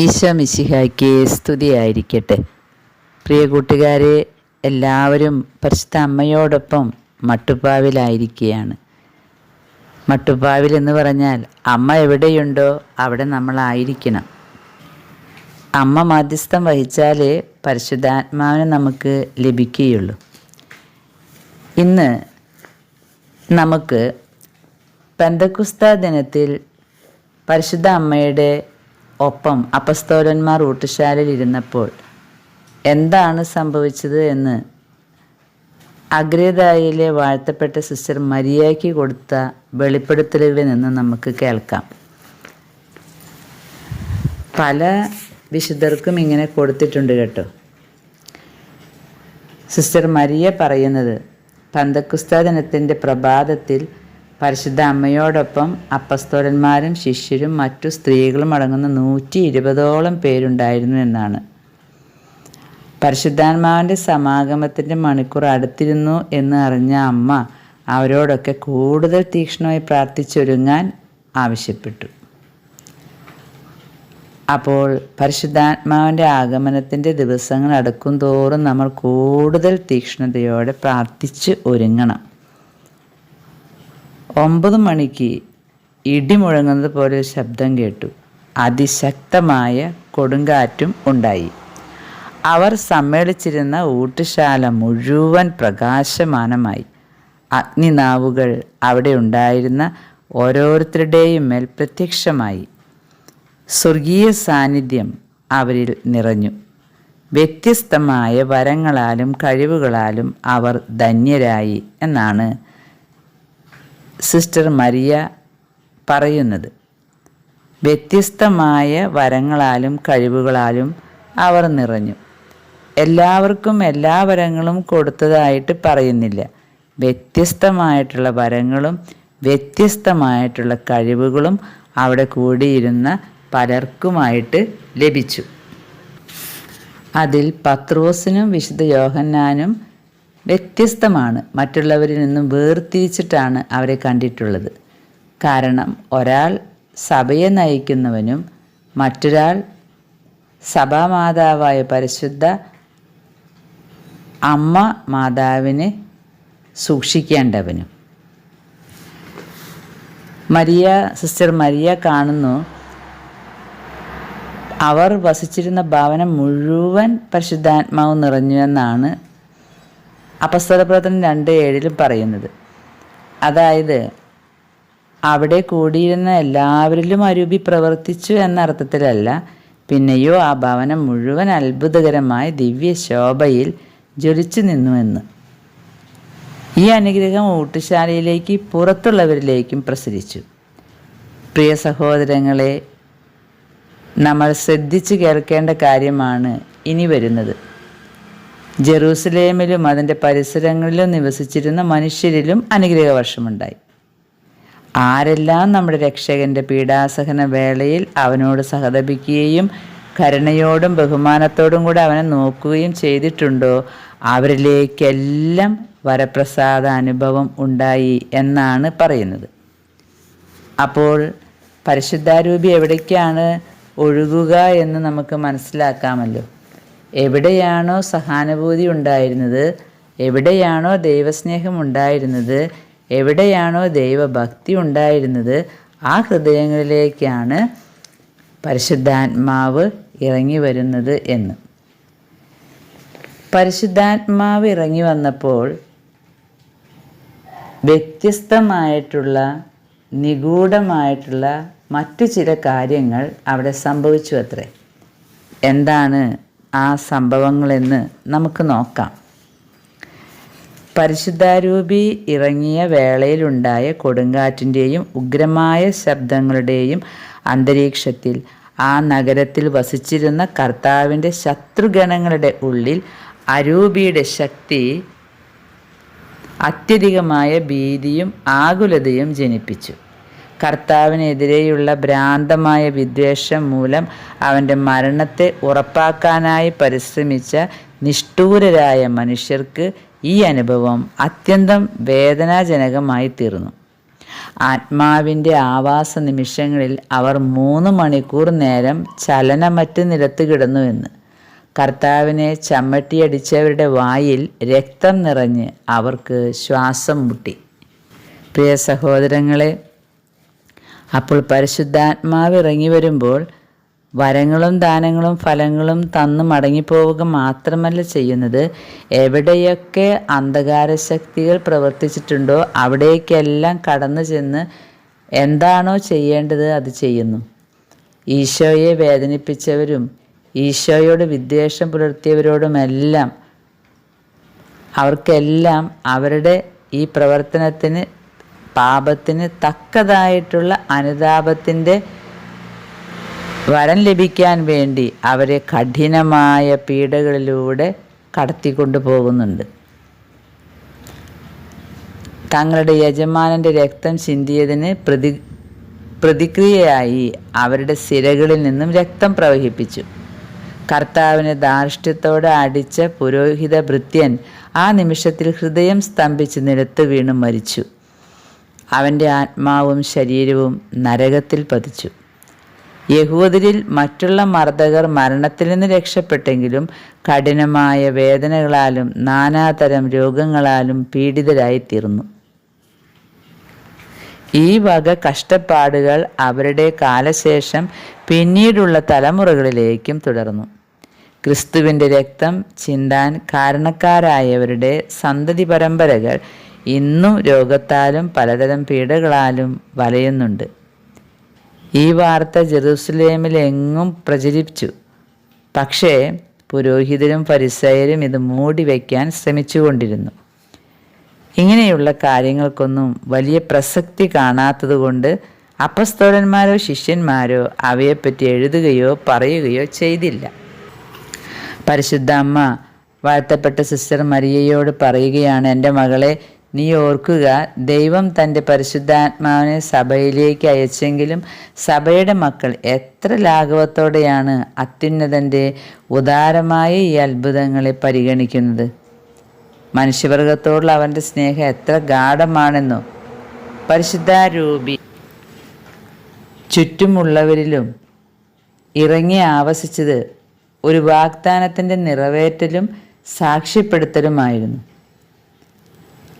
ഈശോ മിശിഹായ്ക്ക് സ്തുതിയായിരിക്കട്ടെ. പ്രിയ കൂട്ടുകാരെ എല്ലാവരും പരിശുദ്ധ അമ്മയോടൊപ്പം മട്ടുപ്പാവിലായിരിക്കുകയാണ്. മട്ടുപ്പാവിൽ എന്ന് പറഞ്ഞാൽ അമ്മ എവിടെയുണ്ടോ അവിടെ നമ്മളായിരിക്കണം. അമ്മ മാധ്യസ്ഥം വഹിച്ചാലേ പരിശുദ്ധാത്മാവിനെ നമുക്ക് ലഭിക്കുകയുള്ളൂ. ഇന്ന് നമുക്ക് പെന്തക്കുസ്ത ദിനത്തിൽ പരിശുദ്ധ അമ്മയുടെ ഒപ്പം അപസ്തോലന്മാർ ഊട്ടുശാലയിൽ ഇരുന്നപ്പോൾ എന്താണ് സംഭവിച്ചത് എന്ന് അഗ്രേതായിലെ വാഴ്ത്തപ്പെട്ട സിസ്റ്റർ മരിയയ്ക്ക് കൊടുത്ത വെളിപ്പെടുത്തലുകളിൽ നിന്ന് നമുക്ക് കേൾക്കാം. പല വിശുദ്ധർക്കും ഇങ്ങനെ കൊടുത്തിട്ടുണ്ട് കേട്ടോ. സിസ്റ്റർ മരിയ പറയുന്നത് പന്തക്കുസ്ത ദിനത്തിന്റെ പ്രഭാതത്തിൽ പരിശുദ്ധ അമ്മയോടൊപ്പം അപ്പസ്തോലന്മാരും ശിഷ്യരും മറ്റു സ്ത്രീകളും അടങ്ങുന്ന നൂറ്റി ഇരുപതോളം പേരുണ്ടായിരുന്നു എന്നാണ്. പരിശുദ്ധാത്മാവിന്റെ സമാഗമത്തിന്റെ മണിക്കൂർ അടുത്തിരുന്നു എന്ന് അറിഞ്ഞ അമ്മ അവരോടൊക്കെ കൂടുതൽ തീക്ഷ്ണമായി പ്രാർത്ഥിച്ചൊരുങ്ങാൻ ആവശ്യപ്പെട്ടു. അപ്പോൾ പരിശുദ്ധാത്മാവിന്റെ ആഗമനത്തിന്റെ ദിവസങ്ങൾ അടുക്കും തോറും നമ്മൾ കൂടുതൽ തീക്ഷ്ണതയോടെ പ്രാർത്ഥിച്ച് ഒരുങ്ങണം. ഒമ്പത് മണിക്ക് ഇടി മുഴങ്ങുന്നത് പോലെ ശബ്ദം കേട്ടു. അതിശക്തമായ കൊടുങ്കാറ്റും ഉണ്ടായി. അവർ സമ്മേളിച്ചിരുന്ന ഊട്ടുശാല മുഴുവൻ പ്രകാശമാനമായി. അഗ്നിനാവുകൾ അവിടെ ഉണ്ടായിരുന്ന ഓരോരുത്തരുടെയും മേൽ പ്രത്യക്ഷമായി. സ്വർഗീയ സാന്നിധ്യം അവരിൽ നിറഞ്ഞു. വ്യത്യസ്തമായ വരങ്ങളാലും കഴിവുകളാലും അവർ ധന്യരായി എന്നാണ് സിസ്റ്റർ മരിയ പറയുന്നത്. വ്യത്യസ്തമായ വരങ്ങളാലും കഴിവുകളാലും അവർ നിറഞ്ഞു. എല്ലാവർക്കും എല്ലാ വരങ്ങളും കൊടുത്തതായിട്ട് പറയുന്നില്ല. വ്യത്യസ്തമായിട്ടുള്ള വരങ്ങളും വ്യത്യസ്തമായിട്ടുള്ള കഴിവുകളും അവിടെ കൂടിയിരുന്ന പലർക്കുമായിട്ട് ലഭിച്ചു. അതിൽ പത്രോസിനും വിശുദ്ധ യോഹന്നാനും വ്യത്യസ്തമാണ്. മറ്റുള്ളവരിൽ നിന്നും വേർതിരിച്ചിട്ടാണ് അവരെ കണ്ടിട്ടുള്ളത്. കാരണം ഒരാൾ സഭയെ നയിക്കുന്നവനും മറ്റൊരാൾ സഭാമാതാവായ പരിശുദ്ധ അമ്മ മാതാവിനെ സൂക്ഷിക്കേണ്ടവനും. മരിയ സിസ്റ്റർ മരിയ കാണുന്നു. അവർ വസിച്ചിരുന്ന ഭവനം മുഴുവൻ പരിശുദ്ധാത്മാവ് നിറഞ്ഞു എന്നാണ് അപസ്തലപ്രവർത്തനം രണ്ട് ഏഴിലും പറയുന്നത്. അതായത് അവിടെ കൂടിയിരുന്ന എല്ലാവരിലും അരൂപി പ്രവർത്തിച്ചു എന്ന അർത്ഥത്തിലല്ല പിന്നെയോ ആ ഭവനം മുഴുവൻ അത്ഭുതകരമായ ദിവ്യ ശോഭയിൽ ജ്വലിച്ചു നിന്നുവെന്ന് ഈ അനുഗ്രഹം ഊട്ടുശാലയിലേക്ക് പുറത്തുള്ളവരിലേക്കും പ്രസരിച്ചു. പ്രിയ സഹോദരങ്ങളെ നമ്മൾ ശ്രദ്ധിച്ചു കേൾക്കേണ്ട കാര്യമാണ് ഇനി വരുന്നത്. ജെറൂസലേമിലും അതിന്റെ പരിസരങ്ങളിലും നിവസിച്ചിരുന്ന മനുഷ്യരിലും അനുഗ്രഹവർഷമുണ്ടായി. ആരെല്ലാം നമ്മുടെ രക്ഷകന്റെ പീഡാസഹന വേളയിൽ അവനോട് സഹതപിക്കുകയും കരുണയോടും ബഹുമാനത്തോടും കൂടെ അവനെ നോക്കുകയും ചെയ്തിട്ടുണ്ടോ അവരിലേക്കെല്ലാം വരപ്രസാദ അനുഭവം ഉണ്ടായി എന്നാണ് പറയുന്നത്. അപ്പോൾ പരിശുദ്ധാരൂപി എവിടേക്കാണ് ഒഴുകുക എന്ന് നമുക്ക് മനസ്സിലാക്കാമല്ലോ. എവിടെയാണോ സഹാനുഭൂതി ഉണ്ടായിരുന്നത്? എവിടെയാണോ ദൈവസ്നേഹം ഉണ്ടായിരുന്നത്? എവിടെയാണോ ദൈവഭക്തി ഉണ്ടായിരുന്നത്? ആ ഹൃദയങ്ങളിലേക്കാണ് പരിശുദ്ധാത്മാവ് ഇറങ്ങി വരുന്നത് എന്ന്. പരിശുദ്ധാത്മാവ് ഇറങ്ങി വന്നപ്പോൾ വ്യത്യസ്തമായിട്ടുള്ള നിഗൂഢമായിട്ടുള്ള മറ്റു ചില കാര്യങ്ങൾ അവിടെ സംഭവിച്ചു അത്രേ. എന്താണ് ആ സംഭവങ്ങളെന്ന് നമുക്ക് നോക്കാം. പരിശുദ്ധാരൂപി ഇറങ്ങിയ വേളയിലുണ്ടായ കൊടുങ്കാറ്റിന്റെയും ഉഗ്രമായ ശബ്ദങ്ങളുടെയും അന്തരീക്ഷത്തിൽ ആ നഗരത്തിൽ വസിച്ചിരുന്ന കർത്താവിന്റെ ശത്രുഗണങ്ങളുടെ ഉള്ളിൽ അരൂപിയുടെ ശക്തി അത്യധികമായ ഭീതിയും ആകുലതയും ജനിപ്പിച്ചു. കർത്താവിനെതിരെയുള്ള ഭ്രാന്തമായ വിദ്വേഷം മൂലം അവന്റെ മരണത്തെ ഉറപ്പാക്കാനായി പരിശ്രമിച്ച നിഷ്ഠൂരരായ മനുഷ്യർക്ക് ഈ അനുഭവം അത്യന്തം വേദനാജനകമായി തീർന്നു ആത്മാവിന്റെ ആവാസ നിമിഷങ്ങളിൽ അവർ മൂന്ന് മണിക്കൂർ നേരം ചലനമറ്റ് നിലത്ത് കിടന്നുവെന്ന് കർത്താവിനെ ചമ്മട്ടിയടിച്ചവരുടെ വായിൽ രക്തം നിറഞ്ഞ് അവർക്ക് ശ്വാസം മുട്ടി. പ്രിയ സഹോദരങ്ങളെ അപ്പോൾ പരിശുദ്ധാത്മാവ് ഇറങ്ങി വരുമ്പോൾ വരങ്ങളും ദാനങ്ങളും ഫലങ്ങളും തന്നു മടങ്ങിപ്പോവുക മാത്രമല്ല ചെയ്യുന്നത്. എവിടെയൊക്കെ അന്ധകാര ശക്തികൾ പ്രവർത്തിച്ചിട്ടുണ്ടോ അവിടേക്കെല്ലാം കടന്നു ചെന്ന് എന്താണോ ചെയ്യേണ്ടത് അത് ചെയ്യുന്നു. ഈശോയെ വേദനിപ്പിച്ചവരും ഈശോയോട് വിദ്വേഷം പുലർത്തിയവരോടുമെല്ലാം അവർക്കെല്ലാം അവരുടെ ഈ പ്രവർത്തനത്തിന് പാപത്തിന് തക്കതായിട്ടുള്ള അനുതാപത്തിന്റെ വരം ലഭിക്കാൻ വേണ്ടി അവരെ കഠിനമായ പീഡകളിലൂടെ കടത്തിക്കൊണ്ടു പോകുന്നുണ്ട്. തങ്ങളുടെ യജമാനന്റെ രക്തം ചിന്തിയതിന് പ്രതി പ്രതിക്രിയയായി അവരുടെ സിരകളിൽ നിന്നും രക്തം പ്രവഹിപ്പിച്ചു. കർത്താവിനെ ധാർഷ്ട്യത്തോടെ അടിച്ച പുരോഹിത ഭൃത്യൻ ആ നിമിഷത്തിൽ ഹൃദയം സ്തംഭിച്ച് നിലത്ത് വീണ് മരിച്ചു. അവന്റെ ആത്മാവും ശരീരവും നരകത്തിൽ പതിച്ചു. യഹൂദരിൽ മറ്റുള്ള മർദ്ദകർ മരണത്തിൽ നിന്ന് രക്ഷപ്പെട്ടെങ്കിലും കഠിനമായ വേദനകളാലും നാനാതരം രോഗങ്ങളാലും പീഡിതരായിത്തീർന്നു. ഈ വക കഷ്ടപ്പാടുകൾ അവരുടെ കാലശേഷം പിന്നീടുള്ള തലമുറകളിലേക്കും തുടർന്നു. ക്രിസ്തുവിന്റെ രക്തം ചിന്താൻ കാരണക്കാരായവരുടെ സന്തതി പരമ്പരകൾ ഇന്നും രോഗത്താലും പലതരം പീഡകളാലും വലയുന്നുണ്ട്. ഈ വാർത്ത ജെറൂസലേമിലെങ്ങും പ്രചരിപ്പിച്ചു. പക്ഷേ പുരോഹിതരും പരിസയരും ഇത് മൂടി വയ്ക്കാൻ ശ്രമിച്ചുകൊണ്ടിരുന്നു. ഇങ്ങനെയുള്ള കാര്യങ്ങൾക്കൊന്നും വലിയ പ്രസക്തി കാണാത്തതുകൊണ്ട് അപ്പസ്തോലന്മാരോ ശിഷ്യന്മാരോ അവയെപ്പറ്റി എഴുതുകയോ പറയുകയോ ചെയ്തില്ല. പരിശുദ്ധ അമ്മ വാഴ്ത്തപ്പെട്ട സിസ്റ്റർ മരിയയോട് പറയുകയാണ് എന്റെ മകളെ നീ ഓർക്കുക ദൈവം തന്റെ പരിശുദ്ധാത്മാവിനെ സഭയിലേക്ക് അയച്ചെങ്കിലും സഭയുടെ മക്കൾ എത്ര ലാഘവത്തോടെയാണ് അത്യുന്നതന്റെ ഉദാരമായ ഈ അത്ഭുതങ്ങളെ പരിഗണിക്കുന്നത്. മനുഷ്യവർഗത്തോടുള്ള അവന്റെ സ്നേഹം എത്ര ഗാഠമാണെന്നോ. പരിശുദ്ധാരൂപി ചുറ്റുമുള്ളവരിലും ഇറങ്ങി ആവസിച്ചത് ഒരു വാഗ്ദാനത്തിന്റെ നിറവേറ്റലും സാക്ഷ്യപ്പെടുത്തലുമായിരുന്നു.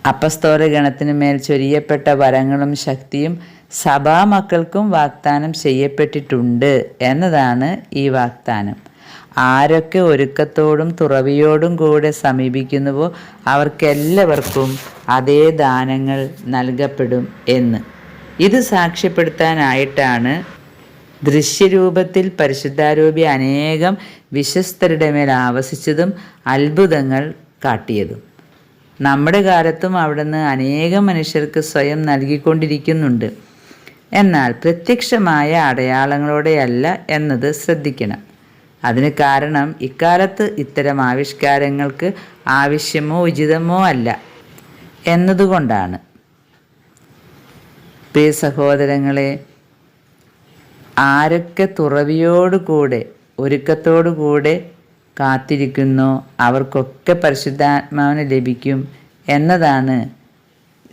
അപ്പസ്തോല ഗണത്തിനു മേൽ ചൊരിയപ്പെട്ട വരങ്ങളും ശക്തിയും സഭാമക്കൾക്കും വാഗ്ദാനം ചെയ്യപ്പെട്ടിട്ടുണ്ട് എന്നതാണ് ഈ വാഗ്ദാനം. ആരൊക്കെ ഒരുക്കത്തോടും തുറവിയോടും കൂടെ സമീപിക്കുന്നുവോ അവർക്കെല്ലാവർക്കും അതേ ദാനങ്ങൾ നൽകപ്പെടും എന്ന്. ഇത് സാക്ഷ്യപ്പെടുത്താനായിട്ടാണ് ദൃശ്യരൂപത്തിൽ പരിശുദ്ധാരൂപി അനേകം വിശ്വസ്തരുടെ മേൽ ആവസിച്ചതും അത്ഭുതങ്ങൾ കാട്ടിയതും. നമ്മുടെ കാലത്തും അവിടുന്ന് അനേകം മനുഷ്യർക്ക് സ്വയം നൽകിക്കൊണ്ടിരിക്കുന്നുണ്ട്. എന്നാൽ പ്രത്യക്ഷമായ അടയാളങ്ങളോടെയല്ല എന്നത് ശ്രദ്ധിക്കണം. അതിന് കാരണം ഇക്കാലത്ത് ഇത്തരം ആവിഷ്കാരങ്ങൾക്ക് ആവശ്യമോ ഉചിതമോ അല്ല എന്നതുകൊണ്ടാണ്. പ്രിയ സഹോദരങ്ങളെ ആരൊക്കെ തുറവിയോടുകൂടെ ഒരുക്കത്തോടുകൂടെ കാത്തിരിക്കുന്നോ. അവർക്കൊക്കെ പരിശുദ്ധാത്മാവിന് ലഭിക്കും എന്നതാണ്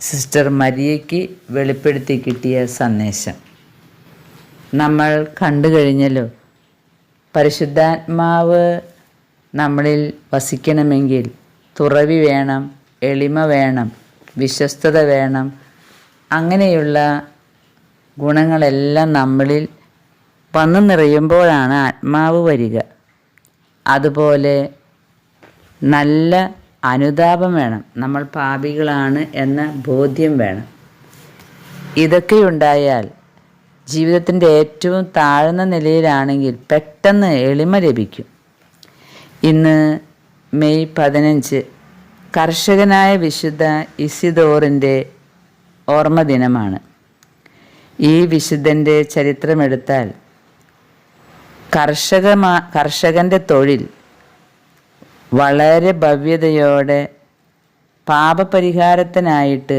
സിസ്റ്റർ മരിയയ്ക്ക് വെളിപ്പെടുത്തി കിട്ടിയ സന്ദേശം. നമ്മൾ കണ്ടു കഴിഞ്ഞല്ലോ പരിശുദ്ധാത്മാവ് നമ്മളിൽ വസിക്കണമെങ്കിൽ തുറവി വേണം എളിമ വേണം വിശ്വസ്തത വേണം. അങ്ങനെയുള്ള ഗുണങ്ങളെല്ലാം നമ്മളിൽ വന്നു നിറയുമ്പോഴാണ് ആത്മാവ് വരിക. അതുപോലെ നല്ല അനുതാപം വേണം. നമ്മൾ പാപികളാണ് എന്ന ബോധ്യം വേണം. ഇതൊക്കെ ഉണ്ടായാൽ ജീവിതത്തിന്റെ ഏറ്റവും താഴ്ന്ന നിലയിലാണെങ്കിൽ പെട്ടെന്ന് എളിമ ലഭിക്കും. ഇന്ന് മെയ് പതിനഞ്ച് കർഷകനായ വിശുദ്ധ ഇസിദോറിന്റെ ഓർമ്മ ദിനമാണ്. ഈ വിശുദ്ധന്റെ ചരിത്രമെടുത്താൽ കർഷകമാ കർഷകന്റെ തൊഴിൽ വളരെ ഭവ്യതയോടെ പാപപരിഹാരത്തിനായിട്ട്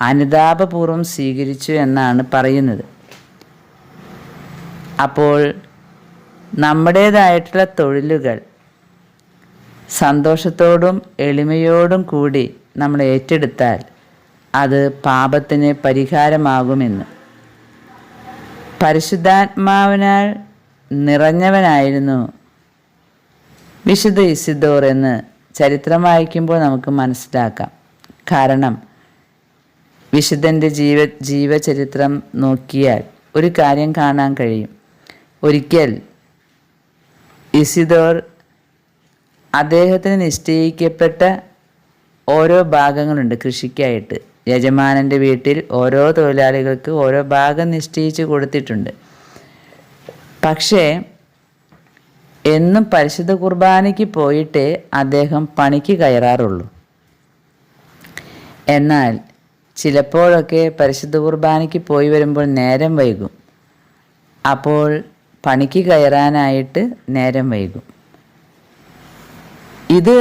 അനുതാപപൂർവം സ്വീകരിച്ചു എന്നാണ് പറയുന്നത്. അപ്പോൾ നമ്മുടേതായിട്ടുള്ള തൊഴിലുകൾ സന്തോഷത്തോടും എളിമയോടും കൂടി നമ്മൾ ഏറ്റെടുത്താൽ അത് പാപത്തിന് പരിഹാരമാകുമെന്ന്. പരിശുദ്ധാത്മാവിനാൽ നിറഞ്ഞവനായിരുന്നു വിശുദ്ധ ഇസിദോർ എന്ന് ചരിത്രം വായിക്കുമ്പോൾ നമുക്ക് മനസ്സിലാക്കാം. കാരണം വിശുദ്ധന്റെ ജീവ ജീവചരിത്രം നോക്കിയാൽ ഒരു കാര്യം കാണാൻ കഴിയും. ഒരിക്കൽ ഇസിദോർ അദ്ദേഹത്തിന് നിശ്ചയിക്കപ്പെട്ട ഓരോ ഭാഗങ്ങളുണ്ട് കൃഷിക്കായിട്ട്. യജമാനന്റെ വീട്ടിൽ ഓരോ തൊഴിലാളികൾക്ക് ഓരോ ഭാഗം നിശ്ചയിച്ച് കൊടുത്തിട്ടുണ്ട്. പക്ഷേ എന്നും പരിശുദ്ധ കുർബാനയ്ക്ക് പോയിട്ടേ അദ്ദേഹം പണിക്ക് കയറാറുള്ളൂ. എന്നാൽ ചിലപ്പോഴൊക്കെ പരിശുദ്ധ കുർബാനയ്ക്ക് പോയി വരുമ്പോൾ നേരം വൈകും. അപ്പോൾ പണിക്ക് കയറാനായിട്ട് നേരം വൈകും. ഇത്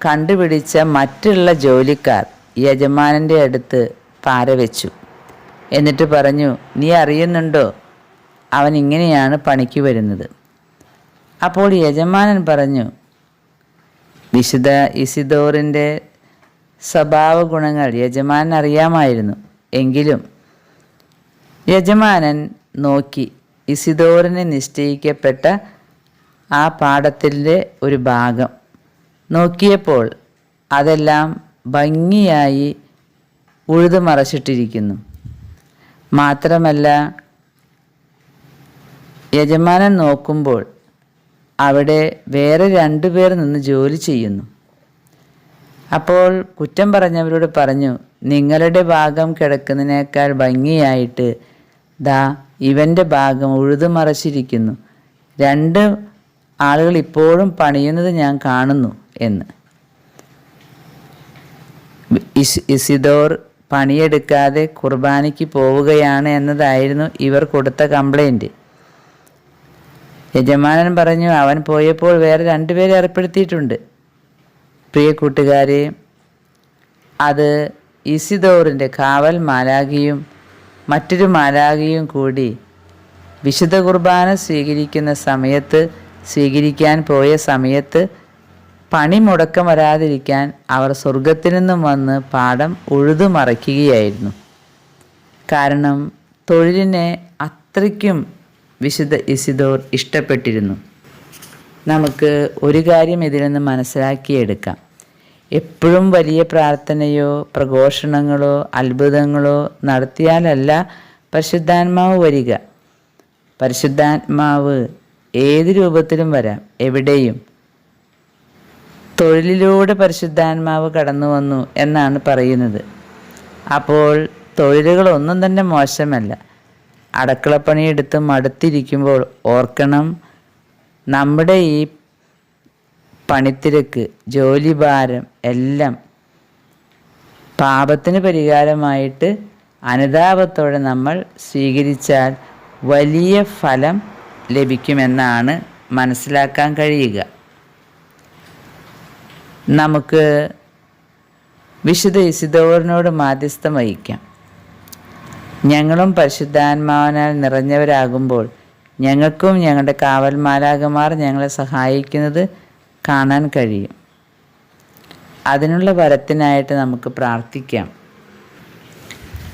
കണ്ടുപിടിച്ച മറ്റുള്ള ജോലിക്കാർ യജമാനന്റെ അടുത്ത് പാര വെച്ചു എന്നിട്ട് പറഞ്ഞു നീ അറിയുന്നുണ്ടോ അവൻ ഇങ്ങനെയാണ് പണിക്ക് വരുന്നത്. അപ്പോൾ യജമാനൻ പറഞ്ഞു വിശുദ്ധ ഇസിദോറിന്റെ സ്വഭാവ ഗുണങ്ങൾ യജമാനൻ അറിയാമായിരുന്നു. എങ്കിലും യജമാനൻ നോക്കി ഇസിദോറിന് നിശ്ചയിക്കപ്പെട്ട ആ പാഠത്തിന്റെ ഒരു ഭാഗം. നോക്കിയപ്പോൾ അതെല്ലാം ഭംഗിയായി ഉഴുതുമറച്ചിട്ടിരിക്കുന്നു. മാത്രമല്ല യജമാനൻ നോക്കുമ്പോൾ അവിടെ വേറെ രണ്ടുപേർ നിന്ന് ജോലി ചെയ്യുന്നു. അപ്പോൾ കുറ്റം പറഞ്ഞവരോട് പറഞ്ഞു നിങ്ങളുടെ ഭാഗം കിടക്കുന്നതിനേക്കാൾ ഭംഗിയായിട്ട് ദാ ഇവന്റെ ഭാഗം ഉഴുതുമറച്ചിരിക്കുന്നു രണ്ട് ആളുകൾ ഇപ്പോഴും പണിയുന്നത് ഞാൻ കാണുന്നു എന്ന്. ഇസ് ഇസിദോർ പണിയെടുക്കാതെ കുർബാനയ്ക്ക് പോവുകയാണ് എന്നതായിരുന്നു ഇവർ കൊടുത്ത കംപ്ലൈന്റ് യജമാനൻ പറഞ്ഞു അവൻ പോയപ്പോൾ വേറെ രണ്ടുപേരെ ഏർപ്പെടുത്തിയിട്ടുണ്ട്. പ്രിയ കൂട്ടുകാരെ അത് ഇസിദോറിന്റെ കാവൽ മാലാകിയും മറ്റൊരു മാലാകിയും കൂടി വിശുദ്ധ കുർബാന സ്വീകരിക്കുന്ന സമയത്ത് സ്വീകരിക്കാൻ പോയ സമയത്ത് പണി മുടക്കം വരാതിരിക്കാൻ അവർ സ്വർഗത്തിൽ നിന്നും വന്ന് പാഠം ഉഴുതു മറയ്ക്കുകയായിരുന്നു. കാരണം തൊഴിലിനെ അത്രയ്ക്കും വിശുദ്ധ ഇസിദോർ ഇഷ്ടപ്പെട്ടിരുന്നു. നമുക്ക് ഒരു കാര്യം ഇതിൽ നിന്ന് മനസ്സിലാക്കിയെടുക്കാം. എപ്പോഴും വലിയ പ്രാർത്ഥനയോ പ്രഘോഷണങ്ങളോ അത്ഭുതങ്ങളോ നടത്തിയാലല്ല പരിശുദ്ധാത്മാവ് വരിക. പരിശുദ്ധാത്മാവ് ഏത് രൂപത്തിലും വരാം എവിടെയും. തൊഴിലിലൂടെ പരിശുദ്ധാത്മാവ് കടന്നു വന്നു എന്നാണ് പറയുന്നത്. അപ്പോൾ തൊഴിലുകളൊന്നും തന്നെ മോശമല്ല. അടുക്കളപ്പണിയെടുത്ത് മടുത്തിരിക്കുമ്പോൾ ഓർക്കണം നമ്മുടെ ഈ പണിത്തിരക്ക് ജോലിഭാരം എല്ലാം പാപത്തിന് പരിഹാരമായിട്ട് അനുതാപത്തോടെ നമ്മൾ സ്വീകരിച്ചാൽ വലിയ ഫലം ലഭിക്കുമെന്നാണ് മനസ്സിലാക്കാൻ കഴിയുക. നമുക്ക് വിശുദ്ധ ഇസിദോറിനോട് മാധ്യസ്ഥം വഹിക്കാം. ഞങ്ങളും പരിശുദ്ധാത്മാവിനാൽ നിറഞ്ഞവരാകുമ്പോൾ ഞങ്ങൾക്കും ഞങ്ങളുടെ കാവൽമാലാകമാർ ഞങ്ങളെ സഹായിക്കുന്നത് കാണാൻ കഴിയും. അതിനുള്ള വരത്തിനായിട്ട് നമുക്ക് പ്രാർത്ഥിക്കാം.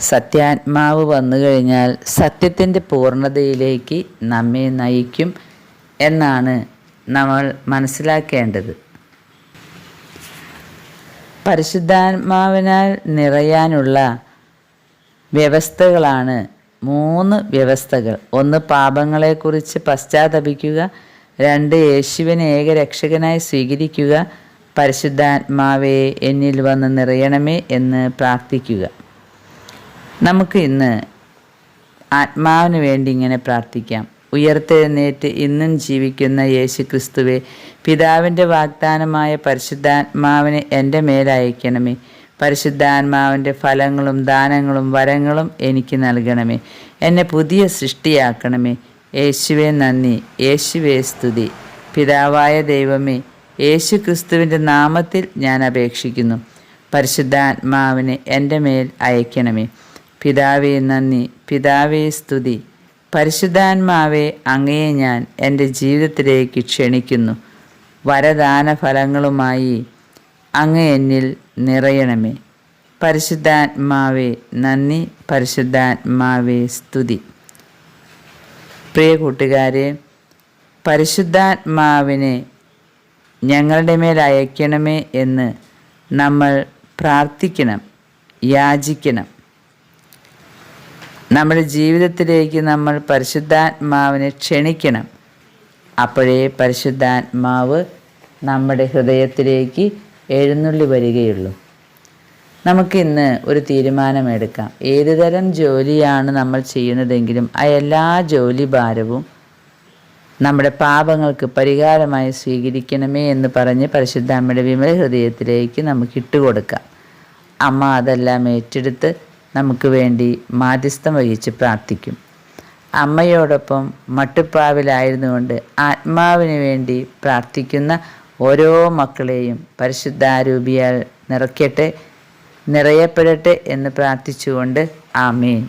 സത്യാത്മാവ് വന്നു കഴിഞ്ഞാൽ സത്യത്തിന്റെ പൂർണതയിലേക്ക് നമ്മെ നയിക്കും എന്നാണ് നമ്മൾ മനസ്സിലാക്കേണ്ടത്. പരിശുദ്ധാത്മാവിനാൽ നിറയാനുള്ള വ്യവസ്ഥകളാണ്. മൂന്ന് വ്യവസ്ഥകൾ. ഒന്ന് പാപങ്ങളെക്കുറിച്ച് പശ്ചാത്തപിക്കുക. രണ്ട് യേശുവിനെ ഏകരക്ഷകനായി സ്വീകരിക്കുക. പരിശുദ്ധാത്മാവേ എന്നിൽ വന്ന് നിറയണമേ എന്ന് പ്രാർത്ഥിക്കുക. നമുക്ക് ഇന്ന് ആത്മാവിന് വേണ്ടി ഇങ്ങനെ പ്രാർത്ഥിക്കാം. ഉയർത്തെഴുന്നേറ്റ് ഇന്നും ജീവിക്കുന്ന യേശു ക്രിസ്തുവെ പിതാവിന്റെ വാഗ്ദാനമായ പരിശുദ്ധാത്മാവിനെ എന്റെ മേലയക്കണമേ പരിശുദ്ധാത്മാവിന്റെ ഫലങ്ങളും ദാനങ്ങളും വരങ്ങളും എനിക്ക് നൽകണമേ. എന്നെ പുതിയ സൃഷ്ടിയാക്കണമേ. യേശുവെ നന്ദി. യേശുവെ സ്തുതി. പിതാവായ ദൈവമേ യേശു ക്രിസ്തുവിന്റെ നാമത്തിൽ ഞാൻ അപേക്ഷിക്കുന്നു. പരിശുദ്ധാത്മാവിനെ എന്റെ മേൽ അയക്കണമേ. പിതാവേ നന്ദി. പിതാവേ സ്തുതി. പരിശുദ്ധാത്മാവെ അങ്ങയെ ഞാൻ എന്റെ ജീവിതത്തിലേക്ക് ക്ഷണിക്കുന്നു. വരദാന ഫലങ്ങളുമായി അങ്ങ് എന്നിൽ നിറയണമേ. പരിശുദ്ധാത്മാവേ നന്ദി. പരിശുദ്ധാത്മാവേ സ്തുതി. പ്രിയ കൂട്ടുകാരെ പരിശുദ്ധാത്മാവിനെ ഞങ്ങളുടെ മേൽ അയക്കണമേ എന്ന് നമ്മൾ പ്രാർത്ഥിക്കണം യാചിക്കണം. നമ്മുടെ ജീവിതത്തിലേക്ക് നമ്മൾ പരിശുദ്ധാത്മാവിനെ ക്ഷണിക്കണം. അപ്പോഴേ പരിശുദ്ധാത്മാവ് നമ്മുടെ ഹൃദയത്തിലേക്ക് എഴുന്നള്ളി വരികയുള്ളൂ. നമുക്കിന്ന് ഒരു തീരുമാനമെടുക്കാം. ഏത് തരം ജോലിയാണ് നമ്മൾ ചെയ്യുന്നതെങ്കിലും ആ എല്ലാ ജോലി ഭാരവും നമ്മുടെ പാപങ്ങൾക്ക് പരിഹാരമായി സ്വീകരിക്കണമേ എന്ന് പറഞ്ഞ് പരിശുദ്ധ അമ്മയുടെ വിമല ഹൃദയത്തിലേക്ക് നമുക്ക് ഇട്ടുകൊടുക്കാം. അമ്മ അതെല്ലാം ഏറ്റെടുത്ത് നമുക്ക് വേണ്ടി മാധ്യസ്ഥം വഹിച്ച് പ്രാർത്ഥിക്കും. അമ്മയോടൊപ്പം മട്ടുപ്പാവിലായിരുന്നുകൊണ്ട് ആത്മാവിന് വേണ്ടി പ്രാർത്ഥിക്കുന്ന ഓരോ മക്കളെയും പരിശുദ്ധാരൂപിയാൽ നിറയ്ക്കട്ടെ നിറയപ്പെടട്ടെ എന്ന് പ്രാർത്ഥിച്ചുകൊണ്ട് ആമേൻ.